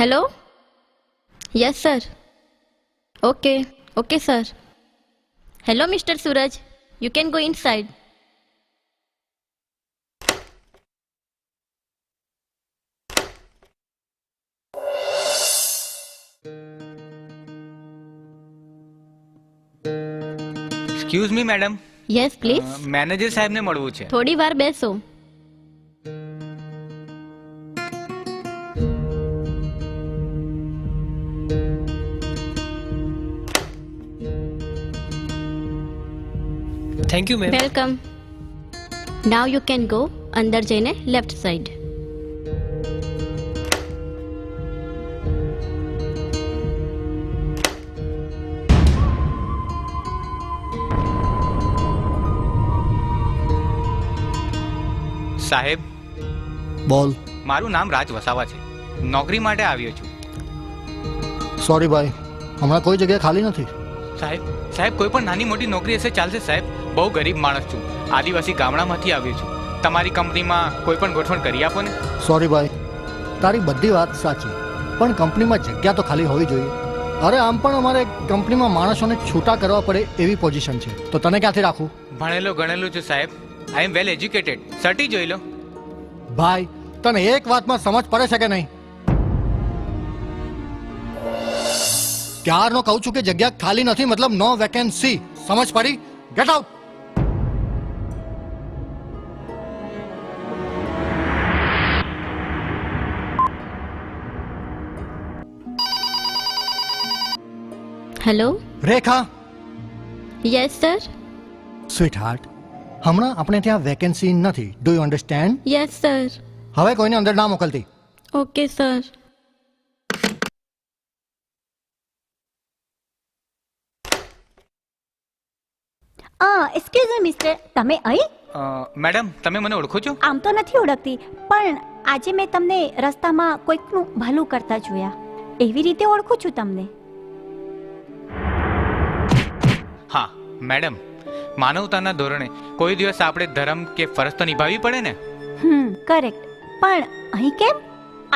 Hello? Yes, sir. Okay. Okay, sir. Hello, Mr. Suraj. You can go inside. Excuse me madam Yes, please. Manager સાહેબને મળવું છે થોડી વાર બેસો thank you ma'am welcome now you can go અંદર જઈને left side સાહેબ બોલ. મારું નામ રાજ વસાવા છે. નોકરી માટે આવ્યો છું. સોરી ભાઈ હમણાં કોઈ જગ્યા ખાલી નથી. સાહેબ સાહેબ કોઈ પણ નાની મોટી નોકરી હશે ચાલશે સાહેબ. બહુ ગરીબ માણસ છું. આદિવાસી ગામડામાંથી આવ્યો છું. તમારી કંપનીમાં કોઈ પણ ગોઠવણ કરી આપો ને. સોરી ભાઈ તારી બધી વાત સાચી પણ કંપનીમાં જગ્યા તો ખાલી હોવી જોઈએ. અરે આમ પણ અમારે કંપનીમાં માણસોને છૂટા કરવા પડે એવી પોઝિશન છે. તો તને ક્યાંથી રાખું ભણેલો ગણેલું છું સાહેબ. આઈ એમ વેલ એજ્યુકેટેડ સર્ટી જોઈ લો. ભાઈ તને એક વાતમાં સમજ પડે છે કે નહીં? ક્યારનો કહું છું કે જગ્યા ખાલી નથી મતલબ નો વેકેન્સી સમજ પડી? Get out hello Rekha? Yes sir sweetheart હમણાં આપણે ત્યાં વેકેન્સી નથી. Do you understand yes sir હવે કોઈને અંદર ના મોકલતી. Okay sir excuse me mister તમે અહીં? મેડમ તમે મને ઓળખો છો? આમ તો નથી ઓળખતી પણ આજે મેં તમને રસ્તામાં કોઈકનું ભલું કરતા જોયા. એવી રીતે ઓળખું છું તમને. હા મેડમ માનવતાના ધોરણે કોઈ દિવસ આપણે ધર્મ કે ફરજ તો નિભાવવી પડે ને? હમ કરેક્ટ પણ અહીં કેમ?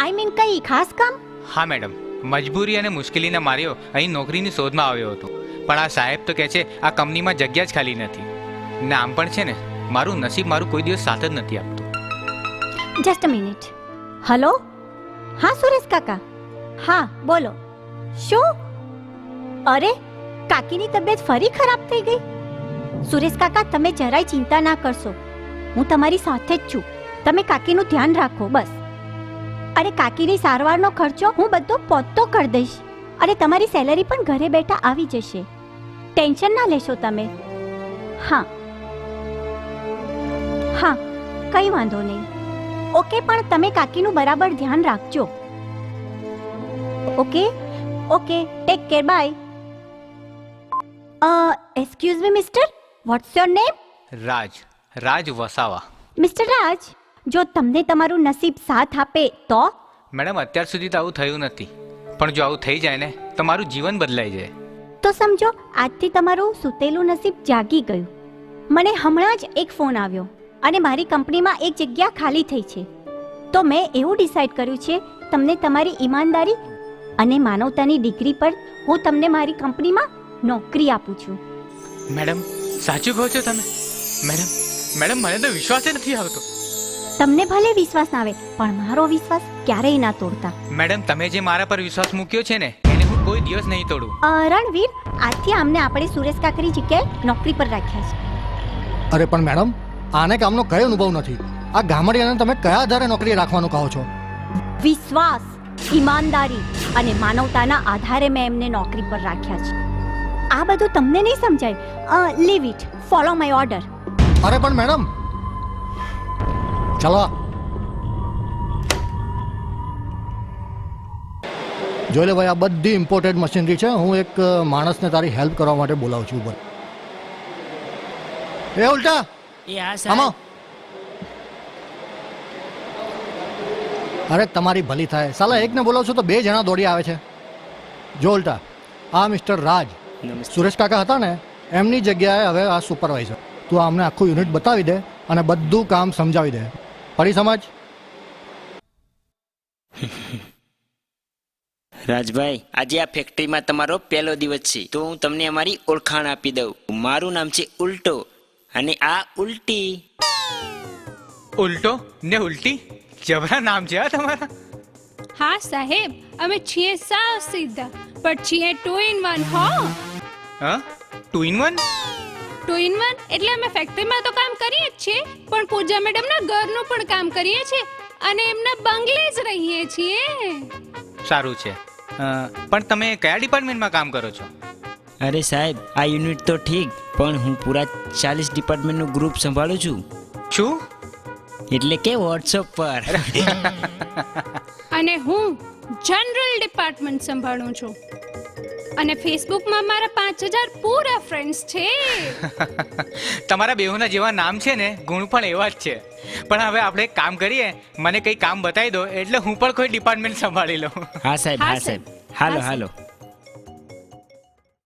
આઈ મીન કઈ ખાસ કામ? હા મેડમ મજબૂરી અને મુશ્કેલીના માર્યો અહીં નોકરીની શોધમાં આવ્યો હતો. પણ આ સાહેબ તો કહે છે, આ કંપનીમાં જગ્યા જ ખાલી નથી. નામ પણ છે ને, મારું નસીબ મારું કોઈ દિવસ સાથ જ નથી આપતું. જસ્ટ અ મિનિટ હલો હા, સુરેશ કાકા. હા, બોલો. શું? અરે, કાકીની તબિયત ફરી ખરાબ થઈ ગઈ? સુરેશ કાકા, તમે જરાય ચિંતા ના કરશો. હું તમારી સાથે જ છું. તમે કાકીનું ધ્યાન રાખો, બસ. અરે, કાકીની સારવારનો ખર્ચો હું બધો પોતો કરી દઈશ. અરે તમારી સેલરી પણ ઘરે બેઠા આવી જશે. ટેન્શન ના લેશો તમે. હા. હા કઈ વાંધો નહીં. ઓકે પણ તમે કાકીનું બરાબર ધ્યાન રાખજો. Okay? Okay take care bye. Excuse me mister what's your name Raj Raj Vasava. Mister Raj જો તમને તમારું નસીબ સાથ આપે તો? મેડમ અત્યાર સુધી તો આવું થયું નથી. પણ જો આવું થઈ જાય ને તો મારું જીવન બદલાઈ જાય. તો સમજો આજથી તમારું સૂતેલું નસીબ જાગી ગયું. મને હમણાં જ એક ફોન આવ્યો અને મારી કંપનીમાં એક જગ્યા ખાલી થઈ છે. તો મેં એવું ડિસાઈડ કર્યું છે તમને તમારી ઈમાનદારી અને માનવતાની ડિગ્રી પર હું તમને મારી કંપનીમાં નોકરી આપું છું. મેડમ સાચું કહો છો તમે? મેડમ મેડમ મને તો વિશ્વાસ નથી આવતો. તમને ભલે વિશ્વાસ ના આવે પણ મારો વિશ્વાસ ક્યારેય ના તોડતા. મેડમ તમે જે મારા પર વિશ્વાસ મૂક્યો છે ને કોઈ દિવસ નહીં તોડું. અ, રણવીર આજથી આમને આપણે સુરેશ કાકરી જગ્યાએ નોકરી પર રાખ્યા છે. અરે પણ મેડમ આને કામનો કયો અનુભવ નથી? આ ગામડિયાને તમે કયા આધારે નોકરી રાખવાનું કહો છો? વિશ્વાસ ઈમાનદારી અને માનવતાના આધારે મેં એમને નોકરી પર રાખ્યા છે. આ બધું તમને નહીં સમજાય? Leave it follow my order. અરે પણ મેડમ ચલો જોઈ લે ભાઈ આ બધી ઇમ્પોર્ટેડ મશીનરી છે. હું એક માણસને તારી હેલ્પ કરવા માટે બોલાવું છું ઉપર. એ ઉલટા! એ હા અરે તમારી ભલી થાય. સાલા એકને બોલાવશો તો બે જણા દોડી આવે છે. જો ઉલટા. આ મિસ્ટર રાજ. સુરેશ કાકા હતા ને એમની જગ્યાએ હવે આ સુપરવાઇઝર તું અમને આખું યુનિટ બતાવી દે અને બધું કામ સમજાવી દે. પડી સમજ. રાજભાઈ આજે આ ફેક્ટરીમાં તમારો પહેલો દિવસ છે. તો હું તમને અમારી ઓળખાણ આપી દઉં. મારું નામ છે ઉલટો અને આ ઉલટી. ઉલટો? ને ઉલટી? જબરા નામ છે આ તમારા? હા સાહેબ અમે છીએ સાવ સીધા પણ છીએ ટુ ઇન વન હો. હા? Two in one two in one એટલે અમે ફેક્ટરીમાં તો કામ કરીએ જ છીએ પણ પૂજા મેડમના ઘરનું પણ કામ કરીએ છીએ અને એમના બંગલે જ રહીએ છીએ. સારું છે. પણ તમે કયા ડિપાર્ટમેન્ટમાં કામ કરો છો? અરે સાહેબ આ યુનિટ તો ઠીક પણ હું પૂરા ચાલીસ ડિપાર્ટમેન્ટનું ગ્રુપ સંભાળું છું. શું? એટલે કે વોટ્સઅપ પર. અને હું જનરલ ડિપાર્ટમેન્ટ સંભાળું છું. અને ફેસબુકમાં મારા પાંચ હજાર પૂરા ફ્રેન્ડ્સ છે. તમારા બેહુના જેવા નામ છે ને ગુણ પણ એવા જ છે. પણ હવે આપણે એક કામ કરીએ મને કંઈ કામ બતાવી દો એટલે હું પણ કોઈ ડિપાર્ટમેન્ટ સંભાળી લઉં. હા સાહેબ હા, સાહેબ. હાલો હાલો.